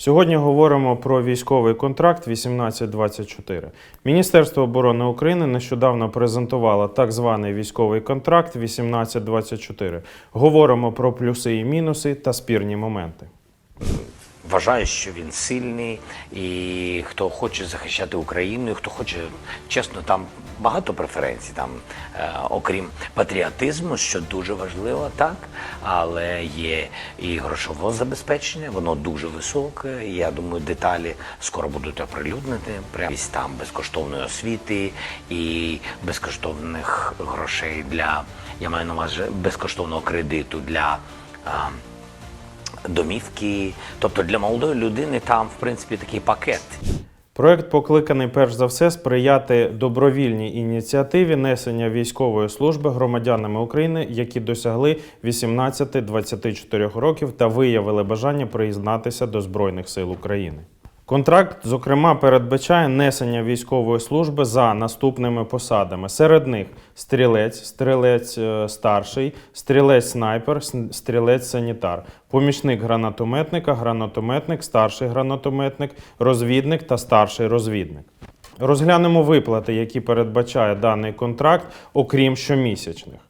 Сьогодні говоримо про військовий контракт 1824. Міністерство оборони України нещодавно презентувало так званий військовий контракт 1824. Говоримо про плюси і мінуси та спірні моменти. Вважаю, що він сильний, і хто хоче захищати Україну, і хто хоче, чесно, там багато преференцій, там, е, окрім патріотизму, що дуже важливо, так, але є і грошове забезпечення, воно дуже високе. і Я думаю, деталі скоро будуть оприлюднені. Прямо там безкоштовної освіти і безкоштовних грошей для, я маю на увазі безкоштовного кредиту для. е, домівки. Тобто для молодої людини там, в принципі, такий пакет. Проект покликаний перш за все сприяти добровільній ініціативі несення військової служби громадянами України, які досягли 18-24 років та виявили бажання приєднатися до Збройних сил України. Контракт, зокрема, передбачає несення військової служби за наступними посадами. Серед них стрілець, стрілець е, старший, стрілець снайпер, стрілець санітар, помічник гранатометника, гранатометник, старший гранатометник, розвідник та старший розвідник. Розглянемо виплати, які передбачає даний контракт, окрім щомісячних.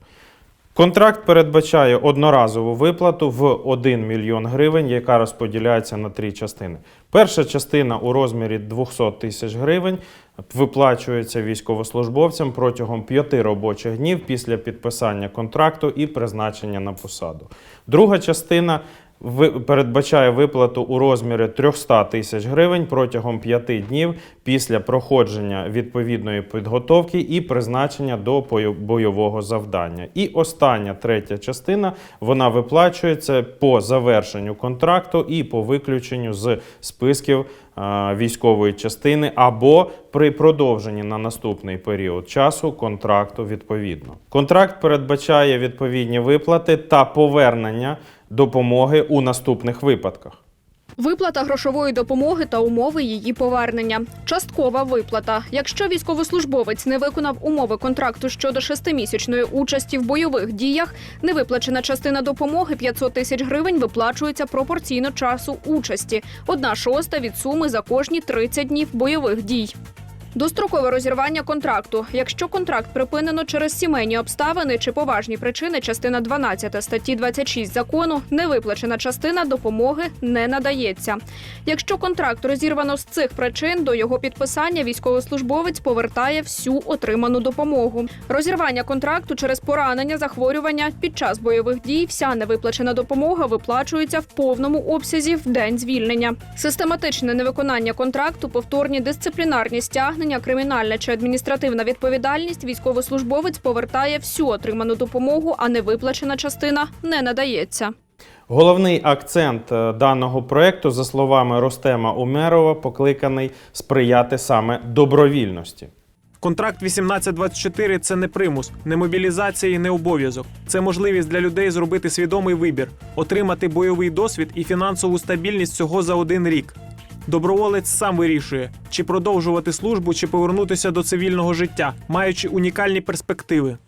Контракт передбачає одноразову виплату в 1 мільйон гривень, яка розподіляється на три частини. Перша частина у розмірі 200 тисяч гривень виплачується військовослужбовцям протягом 5 робочих днів після підписання контракту і призначення на посаду. Друга частина передбачає виплату у розмірі 300 тисяч гривень протягом 5 днів після проходження відповідної підготовки і призначення до бойового завдання. І остання третя частина вона виплачується по завершенню контракту і по виключенню з списків військової частини або при продовженні на наступний період часу контракту відповідно. Контракт передбачає відповідні виплати та повернення допомоги у наступних випадках. Виплата грошової допомоги та умови її повернення. Часткова виплата. Якщо військовослужбовець не виконав умови контракту щодо шестимісячної участі в бойових діях, невиплачена частина допомоги 500 тисяч гривень виплачується пропорційно часу участі. Одна шоста від суми за кожні 30 днів бойових дій. Дострокове розірвання контракту. Якщо контракт припинено через сімейні обставини чи поважні причини, частина 12 статті 26 закону, невиплачена частина допомоги не надається. Якщо контракт розірвано з цих причин, до його підписання військовослужбовець повертає всю отриману допомогу. Розірвання контракту через поранення, захворювання під час бойових дій, вся невиплачена допомога виплачується в повному обсязі в день звільнення. Систематичне невиконання контракту, повторні дисциплінарні стягнення, кримінальна чи адміністративна відповідальність, військовослужбовець повертає всю отриману допомогу, а невиплачена частина не надається. Головний акцент е, даного проекту, за словами Ростема Умерова, покликаний сприяти саме добровільності. Контракт 1824 – це не примус, не мобілізація і не обов'язок. Це можливість для людей зробити свідомий вибір, отримати бойовий досвід і фінансову стабільність всього за один рік. Доброволець сам вирішує, чи продовжувати службу, чи повернутися до цивільного життя, маючи унікальні перспективи.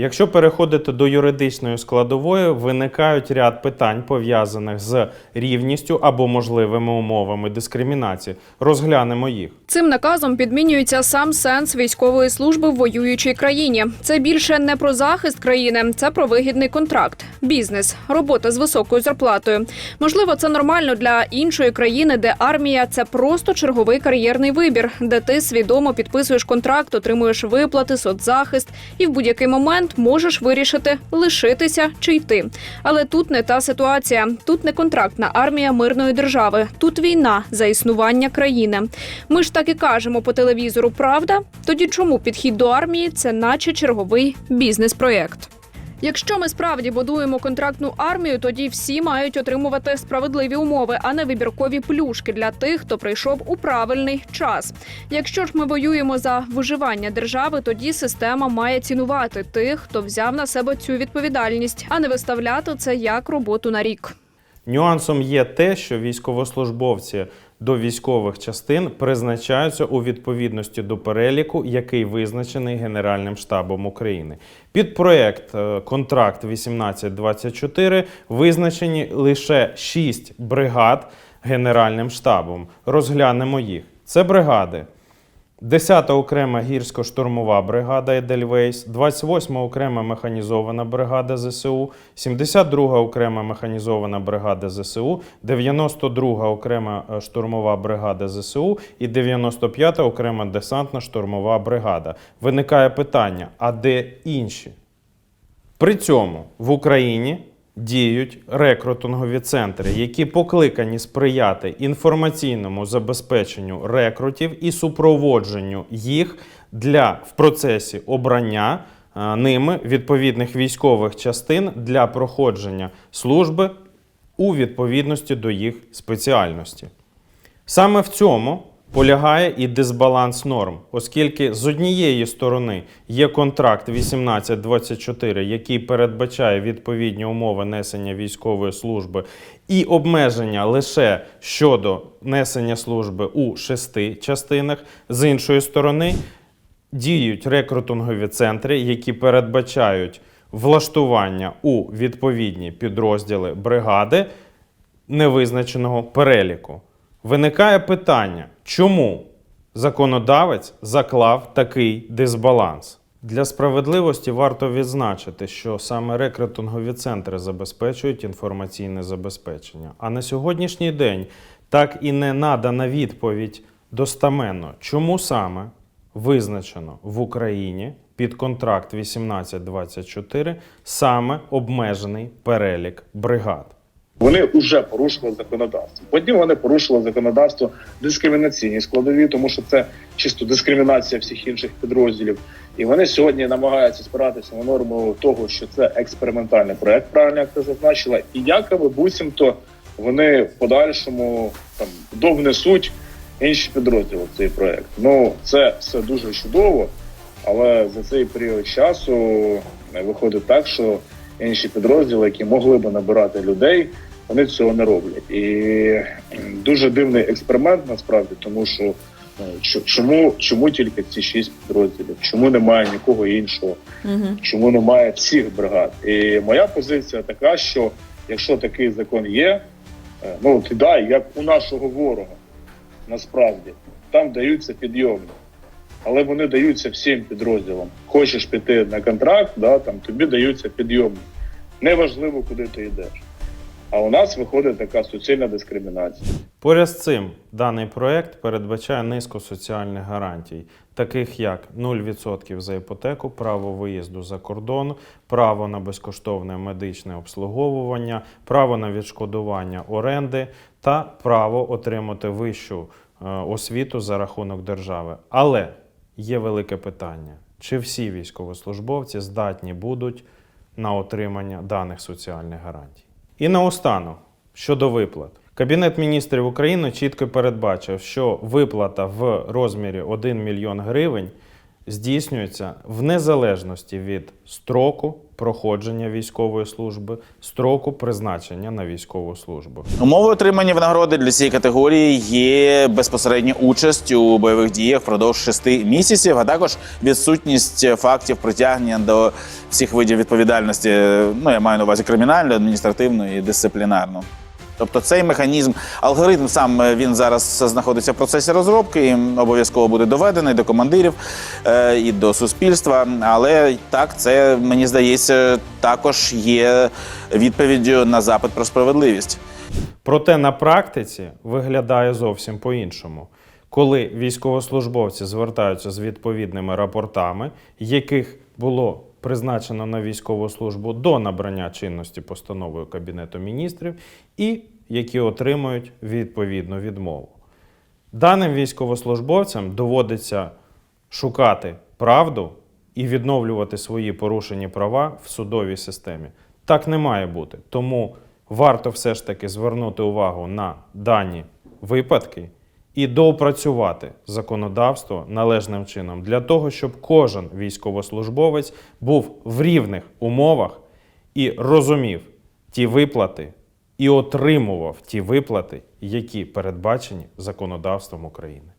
Якщо переходити до юридичної складової, виникають ряд питань, пов'язаних з рівністю або можливими умовами дискримінації. Розглянемо їх. Цим наказом підмінюється сам сенс військової служби в воюючій країні. Це більше не про захист країни, це про вигідний контракт, бізнес, робота з високою зарплатою. Можливо, це нормально для іншої країни, де армія це просто черговий кар'єрний вибір, де ти свідомо підписуєш контракт, отримуєш виплати, соцзахист і в будь-який момент можеш вирішити лишитися чи йти. Але тут не та ситуація. Тут не контрактна армія мирної держави. Тут війна за існування країни. Ми ж так і кажемо по телевізору, правда? Тоді чому підхід до армії це наче черговий бізнес-проєкт? Якщо ми справді будуємо контрактну армію, тоді всі мають отримувати справедливі умови, а не вибіркові плюшки для тих, хто прийшов у правильний час. Якщо ж ми воюємо за виживання держави, тоді система має цінувати тих, хто взяв на себе цю відповідальність, а не виставляти це як роботу на рік. Нюансом є те, що військовослужбовці до військових частин призначаються у відповідності до переліку, який визначений Генеральним штабом України. Під проект е, контракт 1824 визначені лише 6 бригад Генеральним штабом. Розглянемо їх. Це бригади. 10-та окрема гірсько-штурмова бригада Едельвейс, 28-та окрема механізована бригада ЗСУ, 72-та окрема механізована бригада ЗСУ, 92-та окрема е, штурмова бригада ЗСУ і 95-та окрема десантна штурмова бригада. Виникає питання: а де інші? При цьому в Україні діють рекрутингові центри, які покликані сприяти інформаційному забезпеченню рекрутів і супроводженню їх для в процесі обрання ними відповідних військових частин для проходження служби у відповідності до їх спеціальності. Саме в цьому полягає і дисбаланс норм, оскільки з однієї сторони є контракт 1824, який передбачає відповідні умови несення військової служби і обмеження лише щодо несення служби у шести частинах. З іншої сторони, діють рекрутингові центри, які передбачають влаштування у відповідні підрозділи бригади невизначеного переліку. Виникає питання, чому законодавець заклав такий дисбаланс? Для справедливості варто відзначити, що саме рекрутингові центри забезпечують інформаційне забезпечення. А на сьогоднішній день так і не надана відповідь достаменно, чому саме визначено в Україні під контракт 1824 саме обмежений перелік бригад. Вони вже порушили законодавство. Потім вони порушили законодавство дискримінаційні складові, тому що це чисто дискримінація всіх інших підрозділів. І вони сьогодні намагаються спиратися на норму того, що це експериментальний проект, правильно як ти зазначила, і якоби буцімто вони в подальшому там довнесуть інші підрозділи в цей проект. Ну це все дуже чудово, але за цей період часу е, виходить так, що інші підрозділи, які могли би набирати людей, вони цього не роблять. І дуже дивний експеримент насправді, тому що е, чому, чому тільки ці шість підрозділів? Чому немає нікого іншого? Чому немає всіх бригад? І моя позиція така, що якщо такий закон є, е, ну ти дай, як у нашого ворога, насправді там даються підйомні. Але вони даються всім підрозділам. Хочеш піти на контракт, да, там тобі даються підйомні. Неважливо, куди ти йдеш. А у нас виходить така суцільна дискримінація. Поряд з цим, даний проект передбачає низку соціальних гарантій, таких як 0% за іпотеку, право виїзду за кордон, право на безкоштовне медичне обслуговування, право на відшкодування оренди та право отримати вищу е, освіту за рахунок держави. Але є велике питання: чи всі військовослужбовці здатні будуть на отримання даних соціальних гарантій? І наостанок, щодо виплат. Кабінет міністрів України чітко передбачив, що виплата в розмірі 1 мільйон гривень здійснюється в незалежності від строку проходження військової служби, строку призначення на військову службу. Умови отримання винагороди для цієї категорії є безпосередня участь у бойових діях впродовж шести місяців, а також відсутність фактів притягнення до всіх видів відповідальності. Ну я маю на увазі кримінальну, адміністративну і дисциплінарну. Тобто цей механізм, алгоритм сам е, він зараз знаходиться в процесі розробки, і обов'язково буде доведений до командирів е, і до суспільства. Але так, це мені здається, також є відповіддю на запит про справедливість. Проте на практиці виглядає зовсім по-іншому. Коли військовослужбовці звертаються з відповідними рапортами, яких було призначено на військову службу до набрання чинності постановою Кабінету міністрів, і які отримують відповідну відмову. Даним військовослужбовцям доводиться шукати правду і відновлювати свої порушені права в судовій системі. Так не має бути. Тому варто все ж таки звернути увагу на дані випадки і доопрацювати законодавство належним чином для того, щоб кожен військовослужбовець був в рівних умовах і розумів ті виплати і отримував ті виплати, які передбачені законодавством України.